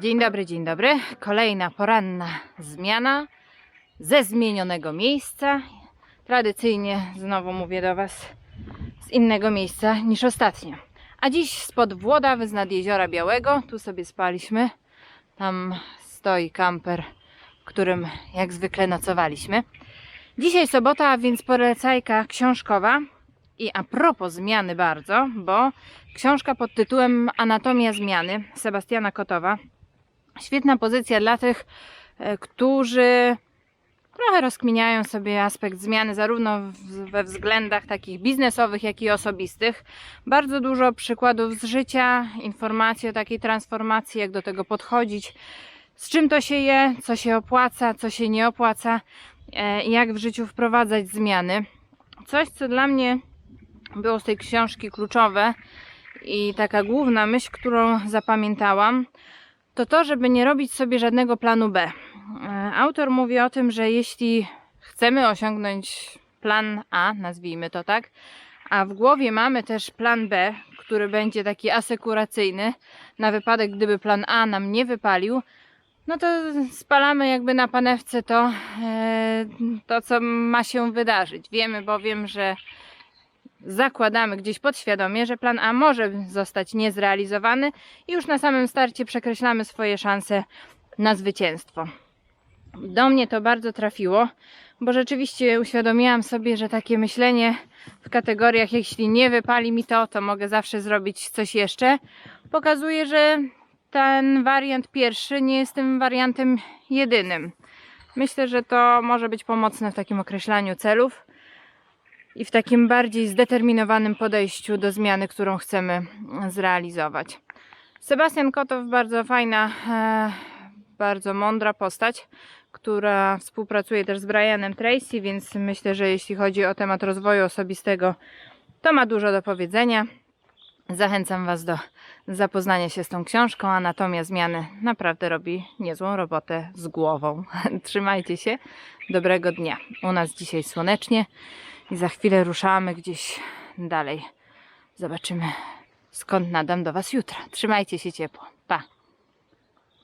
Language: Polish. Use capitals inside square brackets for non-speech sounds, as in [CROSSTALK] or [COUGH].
Dzień dobry, dzień dobry. Kolejna poranna zmiana ze zmienionego miejsca. Tradycyjnie znowu mówię do Was z innego miejsca niż ostatnio. A dziś spod Włodawy z nad Jeziora Białego. Tu sobie spaliśmy. Tam stoi kamper, w którym jak zwykle nocowaliśmy. Dzisiaj sobota, więc polecajka książkowa. I a propos zmiany bardzo, bo książka pod tytułem Anatomia zmiany Sebastiana Kotowa. Świetna pozycja dla tych, e, którzy trochę rozkminiają sobie aspekt zmiany, zarówno we względach takich biznesowych, jak i osobistych. Bardzo dużo przykładów z życia, informacji o takiej transformacji, jak do tego podchodzić, z czym to się je, co się opłaca, co się nie opłaca, e, jak w życiu wprowadzać zmiany. Coś, co dla mnie było z tej książki kluczowe i taka główna myśl, którą zapamiętałam, to to, żeby nie robić sobie żadnego planu B. E, Autor mówi o tym, że jeśli chcemy osiągnąć plan A, nazwijmy to tak, a w głowie mamy też plan B, który będzie taki asekuracyjny, na wypadek gdyby plan A nam nie wypalił, no to spalamy jakby na panewce to, e, to co ma się wydarzyć. Wiemy bowiem, że zakładamy gdzieś podświadomie, że plan A może zostać niezrealizowany i już na samym starcie przekreślamy swoje szanse na zwycięstwo. Do mnie to bardzo trafiło, bo rzeczywiście uświadomiłam sobie, że takie myślenie w kategoriach, jeśli nie wypali mi to, to mogę zawsze zrobić coś jeszcze, pokazuje, że ten wariant pierwszy nie jest tym wariantem jedynym. Myślę, że to może być pomocne w takim określaniu celów i w takim bardziej zdeterminowanym podejściu do zmiany, którą chcemy zrealizować. Sebastian Kotow bardzo fajna, e, bardzo mądra postać, która współpracuje też z Brianem Tracy, więc myślę, że jeśli chodzi o temat rozwoju osobistego, to ma dużo do powiedzenia. Zachęcam Was do zapoznania się z tą książką. Anatomia zmiany naprawdę robi niezłą robotę z głową. [LAUGHS] Trzymajcie się. Dobrego dnia. U nas dzisiaj słonecznie i za chwilę ruszamy gdzieś dalej. Zobaczymy skąd nadam do Was jutro. Trzymajcie się ciepło. Pa!